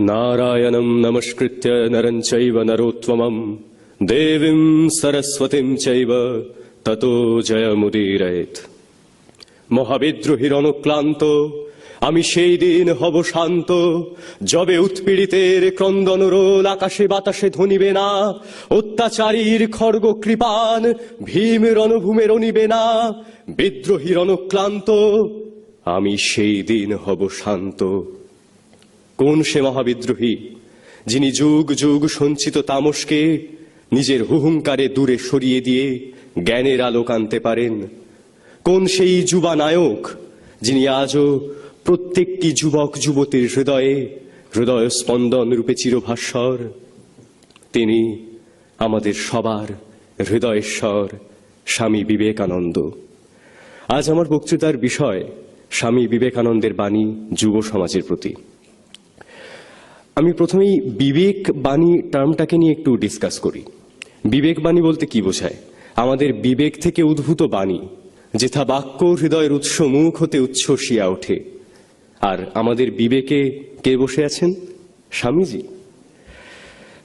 নারায়ণম নমস্কৃত্য নরং চৈব নরোত্তমম দেবীম সরস্বতীম চৈব ততো জয়মুদীরয়েত মহাবিদ্রোহীর আমি সেই দিন হব শান্ত। যবে উৎপীড়িতের ক্রন্দন রোল, আকাশে বাতাসে ধনিবে না। অত্যাচারীর খড়গ কৃপান ভীম রণভূমে রনিবে না। বিদ্রোহীর অনুক্লান্ত, আমি সেই দিন হব শান্ত। কোন সে মহাবিদ্রোহী, যিনি যুগ যুগ সঞ্চিত তামসকে নিজের হুহুঙ্কারে দূরে সরিয়ে দিয়ে জ্ঞানের আলোক আনতে পারেন? কোন সেই যুবা নায়ক, যিনি আজও প্রত্যেকটি যুবক যুবতীর হৃদয়ে হৃদয় স্পন্দন রূপে চিরভাস্বর? তিনি আমাদের সবার হৃদয়েশ্বর, স্বামী বিবেকানন্দ। আজ আমার বক্তৃতার বিষয় স্বামী বিবেকানন্দের বাণী যুব সমাজের প্রতি। আমি প্রথমেই বিবেক বাণী টার্মটাকে নিয়ে একটু ডিসকাস করি। বিবেক বাণী বলতে কি বোঝায়? আমাদের বিবেক থেকে উদ্ভূত বাণী, যেথা বাক্য হৃদয়ের উৎস মুখ হতে উচ্ছ্বসিয়া ওঠে। আর আমাদের বিবেকে কে বসে আছেন? স্বামীজি।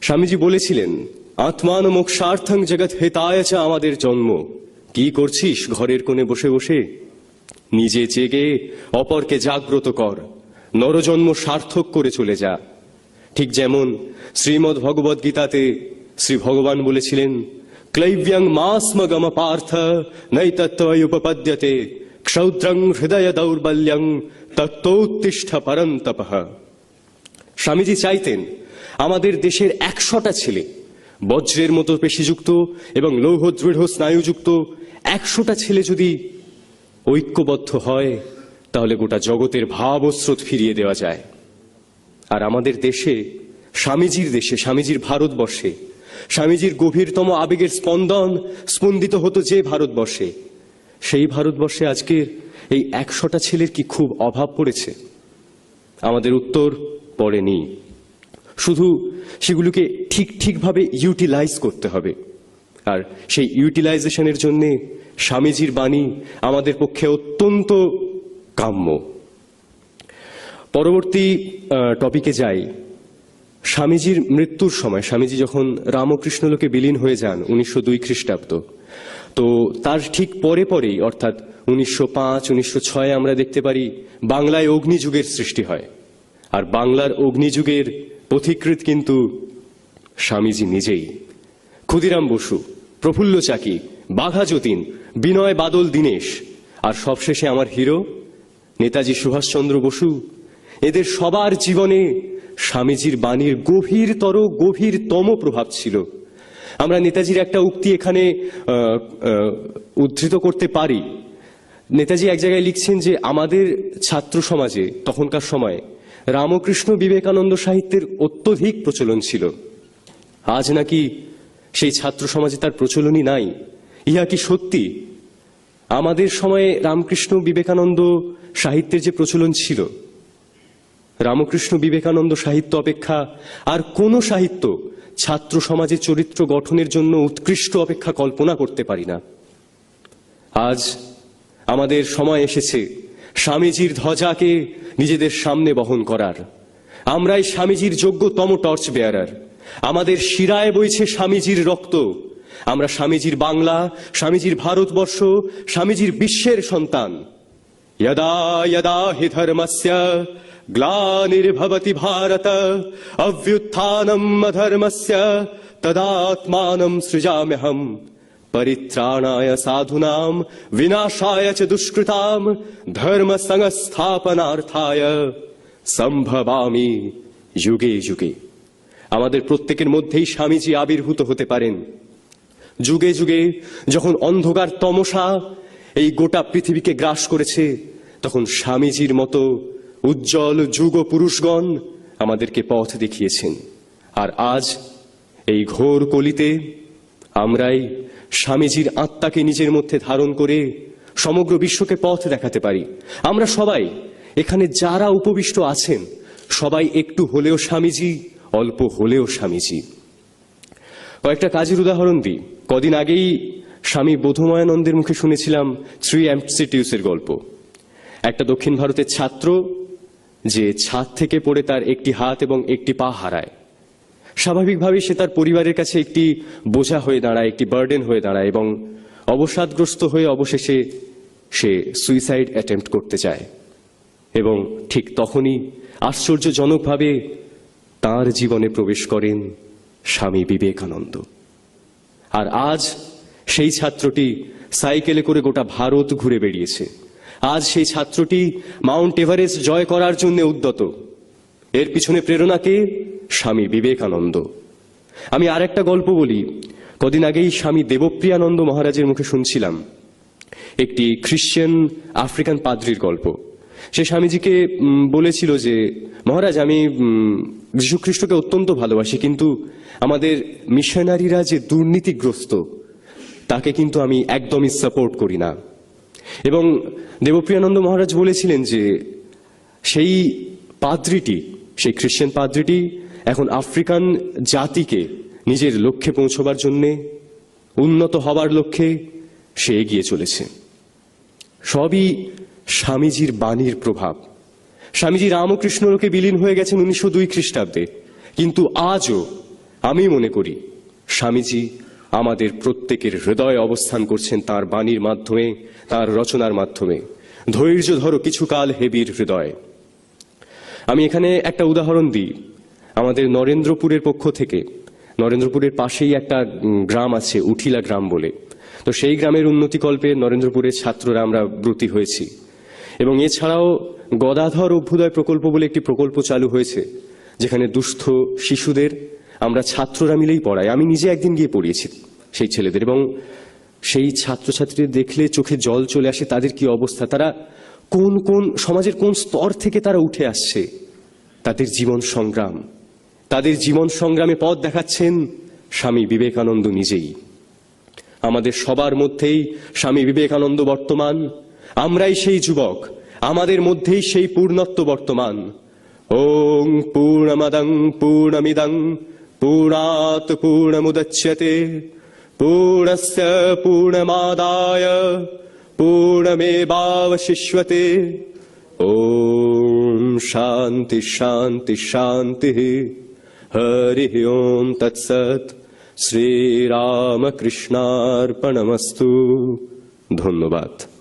স্বামীজি বলেছিলেন, আত্মান মোক্ষার্থং জগৎ হেতায় চা আমাদের জন্ম। কি করছিস ঘরের কোণে বসে বসে? নিজে জেগে অপরকে জাগ্রত কর। নরজন্ম সার্থক করে চলে যা। ঠিক যেমন শ্রীমদ ভগবদ গীতাতে শ্রী ভগবান বলেছিলেন, ক্লৈব্যং মাসমগম পার্থ নৈতত্ত্বয়ুপপদ্যতে ক্ষৌদ্রং হৃদয় দৌর্বল্যং তত্ত্বোত্তিষ্ঠ পরন্তপঃ স্বামীজি চাইতেন, আমাদের দেশের একশোটা ছেলে, বজ্রের মতো পেশিযুক্ত এবং লৌহ দৃঢ় স্নায়ুযুক্ত একশোটা ছেলে যদি ঐক্যবদ্ধ হয়, তাহলে গোটা জগতের ভাব ও স্রোত ফিরিয়ে দেওয়া যায়। আর আমাদের দেশে, স্বামীজির দেশে, স্বামীজির ভারতবর্ষে, স্বামীজির গভীরতম আবেগের স্পন্দন স্পন্দিত হতো যে ভারতবর্ষে, সেই ভারতবর্ষে আজকের এই একশোটা ছেলের কি খুব অভাব পড়েছে? আমাদের উত্তর পড়েনি। শুধু সেগুলোকে ঠিক ঠিকভাবে ইউটিলাইজ করতে হবে। আর সেই ইউটিলাইজেশনের জন্যে স্বামীজির বাণী আমাদের পক্ষে অত্যন্ত কাম্য। পরবর্তী টপিকে যাই। স্বামীজির মৃত্যুর সময়, স্বামীজি যখন রামকৃষ্ণ লোকে বিলীন হয়ে যান, উনিশশো দুই খ্রিস্টাব্দ, তো তার ঠিক পরে পরেই, অর্থাৎ উনিশশো পাঁচ, উনিশশো ছয় আমরা দেখতে পারি, বাংলায় অগ্নিযুগের সৃষ্টি হয়। আর বাংলার অগ্নিযুগের পথিকৃত কিন্তু স্বামীজি নিজেই। ক্ষুদিরাম বসু, প্রফুল্ল চাকি, বাঘা যতীন, বিনয় বাদল দীনেশ, আর সবশেষে আমার হিরো, নেতাজি সুভাষচন্দ্র বসু এদের সবার জীবনে স্বামীজির বাণীর গভীরতর, গভীরতম প্রভাব ছিল। আমরা নেতাজির একটা উক্তি এখানে উদ্ধৃত করতে পারি। নেতাজি এক জায়গায় লিখছেন যে, আমাদের ছাত্র সমাজে তখনকার সময় রামকৃষ্ণ বিবেকানন্দ সাহিত্যের অত্যধিক প্রচলন ছিল। আজ নাকি সেই ছাত্র সমাজে তার প্রচলনই নাই। ইহা কি সত্যি? আমাদের সময়ে রামকৃষ্ণ বিবেকানন্দ সাহিত্যের যে প্রচলন ছিল রামকৃষ্ণ বিবেকানন্দ সাহিত্য অপেক্ষা আর কোন সাহিত্য ছাত্র সমাজে চরিত্র গঠনের জন্য উৎকৃষ্ট অপেক্ষা কল্পনা করতে পারি না আজ আমাদের সময় এসেছে স্বামীজির ধ্বজাকে নিজেদের সামনে বহন করার আমরাই স্বামীজির যোগ্যতম টর্চ বেয়ারার আমাদের শিরায় বইছে স্বামীজির রক্ত আমরা স্বামীজির বাংলা স্বামীজির ভারতবর্ষ স্বামীজির বিশ্বের সন্তান यदा यदा हि धर्मस्य ग्लानिर्भवति भारत अभ्युत्थानम् अधर्मस्य तदात्मानं सृजाम्यहम् परित्राणाय साधूनां विनाशाय च दुष्कृताम् धर्म সংস্থাপনার্থায় সম্ভবামি যুগে যুগে আমাদের প্রত্যেকের মধ্যেই স্বামীজি আবির্ভূত হতে পারেন যুগে যুগে যখন অন্ধকার তমসা এই গোটা পৃথিবীকে গ্রাস করেছে তখন স্বামীজির মতো উজ্জ্বল যুগ পুরুষগণ আমাদেরকে পথ দেখিয়েছেন। আর আজ এই ঘোর কলিতে আমরাই স্বামীজির আত্মাকে নিজের মধ্যে ধারণ করে সমগ্র বিশ্বকে পথ দেখাতে পারি। আমরা সবাই এখানে যারা উপবিষ্ট আছেন, সবাই একটু হলেও স্বামীজি, অল্প হলেও স্বামীজি। কয়েকটা কাজের উদাহরণ দিই। কদিন আগেই স্বামী বোধময়ানন্দের মুখে শুনেছিলাম থ্রি অ্যাম্পসিটিউসের গল্প। একটা দক্ষিণ ভারতের ছাত্র যে ছাদ থেকে পড়ে তার একটি হাত এবং একটি পা হারায়। স্বাভাবিকভাবেই সে তার পরিবারের কাছে একটি বোঝা হয়ে দাঁড়ায়, একটি বার্ডেন হয়ে দাঁড়ায় এবং অবসাদগ্রস্ত হয়ে অবশেষে সে সুইসাইড অ্যাটেম্প্ট করতে চায়। এবং ঠিক তখনই আশ্চর্যজনকভাবে তার জীবনে প্রবেশ করেন স্বামী বিবেকানন্দ। আর আজ সেই ছাত্রটি সাইকেলে করে গোটা ভারত ঘুরে বেরিয়েছে আজ সেই ছাত্রটি মাউন্ট এভারেস্ট জয় করার জন্য উদ্যত। এর পিছনে প্রেরণাকে স্বামী বিবেকানন্দ। আমি আর একটা গল্প বলি। কদিন আগেই স্বামী দেবপ্রিয়ানন্দ মহারাজের মুখে শুনছিলাম। একটি খ্রিশ্চান আফ্রিকান পাদ্রির গল্প। সে স্বামীজিকে বলেছিল যে মহারাজ আমি উম, যীশু খ্রিস্টকে অত্যন্ত ভালোবাসি কিন্তু আমাদের মিশনারিরা যে দুর্নীতিগ্রস্ত তাকে কিন্তু আমি একদমই সাপোর্ট করি না। এবং দেবপ্রিয়ানন্দ মহারাজ বলেছিলেন যে সেই পাদ্রিটি, সেই খ্রিশ্চান পাদ্রিটি এখন আফ্রিকান জাতিকে নিজের লক্ষ্যে পৌঁছবার জন্যে, উন্নত হবার লক্ষ্যে সে এগিয়ে চলেছে। সবই স্বামীজির বাণীর প্রভাব। স্বামীজি রামকৃষ্ণ লোকে বিলীন হয়ে গেছেন উনিশশো দুই খ্রিস্টাব্দে। কিন্তু আজও আমি মনে করি, স্বামীজি আমাদের প্রত্যেকের হৃদয়ে অবস্থান করছেন তার বাণীর মাধ্যমে, তার রচনার মাধ্যমে। ধৈর্য ধরো কিছুকাল হেবির হৃদয়। আমি এখানে একটা উদাহরণ দিই। আমাদের নরেন্দ্রপুরের পক্ষ থেকে। নরেন্দ্রপুরের পাশেই একটা গ্রাম আছে, উঠিলা গ্রাম বলে। তো সেই গ্রামের উন্নতিকল্পে নরেন্দ্রপুরের ছাত্ররা আমরা ব্রতী হয়েছি। এবং এছাড়াও গদাধর অভ্যুদয় প্রকল্প বলে একটি প্রকল্প চালু হয়েছে, যেখানে দুস্থ শিশুদের আমরা ছাত্ররা মিলেই পড়াই। আমি নিজে একদিন গিয়ে পড়িয়েছি সেই ছেলেদের এবং সেই ছাত্রছাত্রীদের দেখলে চোখে জল চলে আসে তাদের কি অবস্থা? তারা কোন কোন সমাজের কোন স্তর থেকে তারা উঠে আসছে? তাদের জীবন সংগ্রাম। তাদের জীবন সংগ্রামে পথ দেখাচ্ছেন স্বামী বিবেকানন্দ নিজেই। আমাদের সবার মধ্যেই স্বামী বিবেকানন্দ বর্তমান। আমরাই সেই যুবক, আমাদের মধ্যেই সেই পূর্ণত্ব বর্তমান। ওং পূর্ণমদং পূর্ণমিদং পূর্ণাত পূর্ণমুদচ্যতে পূর্ণস্য পূর্ণমাদায় পূর্ণমেবাবশিষ্যতে ওম শান্তি শান্তি শান্তি হরি ওম তৎসৎ শ্রীরামকৃষ্ণার্পণমস্তু ধন্যবাদ